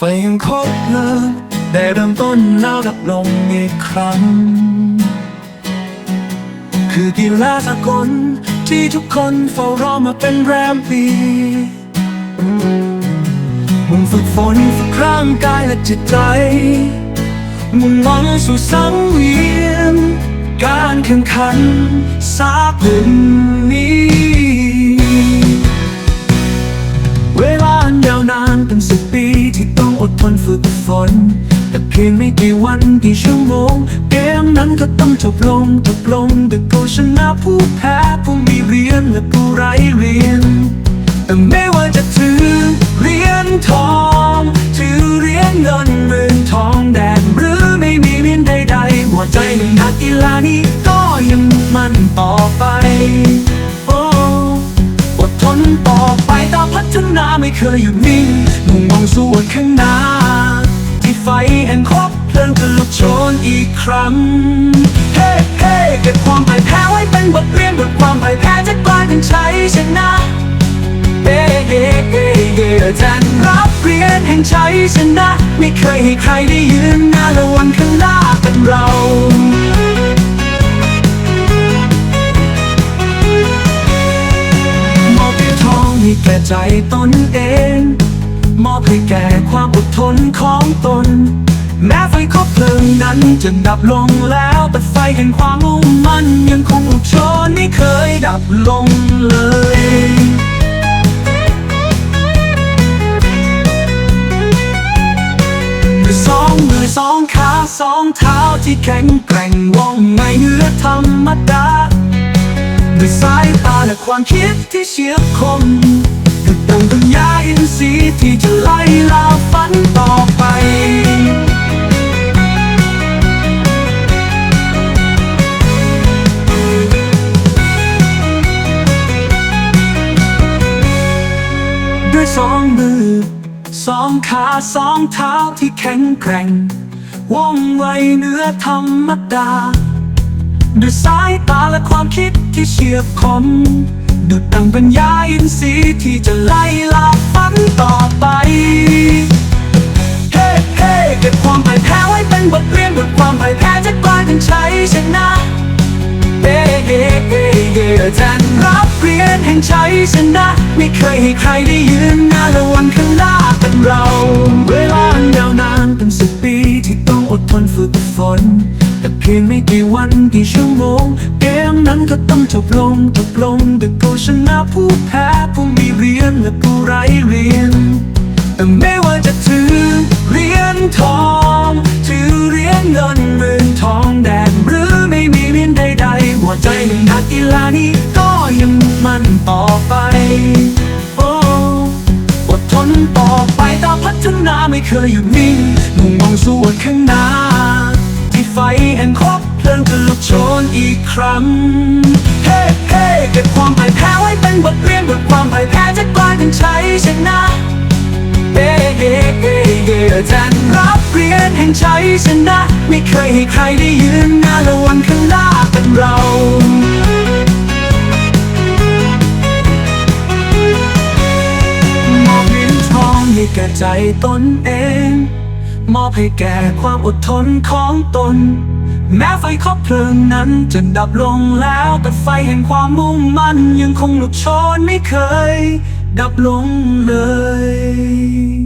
ไฟยังคบเลิงได้เริ่มต้นแล้วดับลงอีกครั้ง คือกีฬาสากลที่ทุกคนเฝ้ารอมาเป็นแรมปีมุ่งฝึกฝนฝึกร่างกายและจิตใจ มุ่งมั่นสู่สังเวียน การแข่งขันสากล กฝน แต่เพียงไม่กี่วันกี่ชั่วโมง เกมนั้นก็ต้องจบลงจบลงด้วยผู้ชนะผู้แพ้ผู้มีเรียนและผู้ไร้เรียนแต่ไม่ว่าจะถือเหรียญทอง ถือเหรียญเงินหมื่นทองแดงหรือไม่มีเหรียญใดๆหัวใจหนึ่งนักกีฬานี้ก็ยังมันต่อไปโอ้อดทนต่อไปตามพัฒนาไม่เคยหยุด งครบเพลิงจะลุกโชนอีกครั้ง เฮ้เฮ้เก็บความพ่ายแพ้ไว้เป็นบทเรียนบทความพ่ายแพ้จะกลายเป็นชัยชนะเฮ้เฮ้เฮ้เฮ้จะรับเรียนแห่งชัยชนะ ไม่เคยให้ใครได้ยืนหน้าและวันข้างหน้าเป็นเรามอบเหรียญทองให้แก่ใจตนเอง มอบให้แก่ความอดทนของตน แม้ไฟคบเพลิงนั้นจะดับลงแล้วแต่ไฟแห่งความมุ่งมั่นยังคงลุกโชนไม่เคยดับลงเลยสองมือสองขาสองเท้าที่แข็งแกร่งว่องไวเหนือธรรมดาด้วยสายตาและความคิดที่เฉียบคม ด้วยสองมือ สองขาสองเท้าที่แข็งแกร่ง ว่องไวเหนือธรรมดา ด้วยสายตาและความคิดที่เฉียบคมดุดดังปัญญาอินทรีย์ที่จะไล่ลาฝัน เฮ้เฮ้จะรับเรียนแห่งชัยชนะ ไม่เคยให้ใครได้ยืนหน้าและวันข้างหน้าเป็นเรา เวลายาวนานเป็นสิบปีที่ต้องอดทนฝึกฝน แต่เพียงไม่กี่วันกี่ชั่วโมงเกมนั้นก็ต้องจบลงจบลงด้วยผู้ชนะผู้แพ้ผู้มีเรียนและผู้ไร้เรียน แต่ไม่ว่าจะถือ นึ่งนักกีฬานี้ก็ยังมันต่อไป โอ้อดทนต่อไปตามพัฒนาไม่เคยหยุดนิ่งมุ่งมองสู่วันข้างหน้าที่ไฟแห่งครบเพลิงจะลุกโชนอีกครั้ง เฮ้เฮ้เก็บความพ่ายแพ้ไว้เป็นบทเรียนบทความพ่ายแพ้จะกลายเป็นชัยชนะเฮ้เฮ้เฮ้เฮ้จะรับเรียนแห่งชัยชนะ ไม่เคยให้ใครได้ยืนหน้าและวันข้างหน้า เรา มอบเหรียญทองให้แก่ใจตนเอง มอบให้แก่ความอดทนของตน แม้ไฟคบเพลิงนั้นจะดับลงแล้ว แต่ไฟแห่งความมุ่งมั่นยังคงลุกโชนไม่เคย ดับลงเลย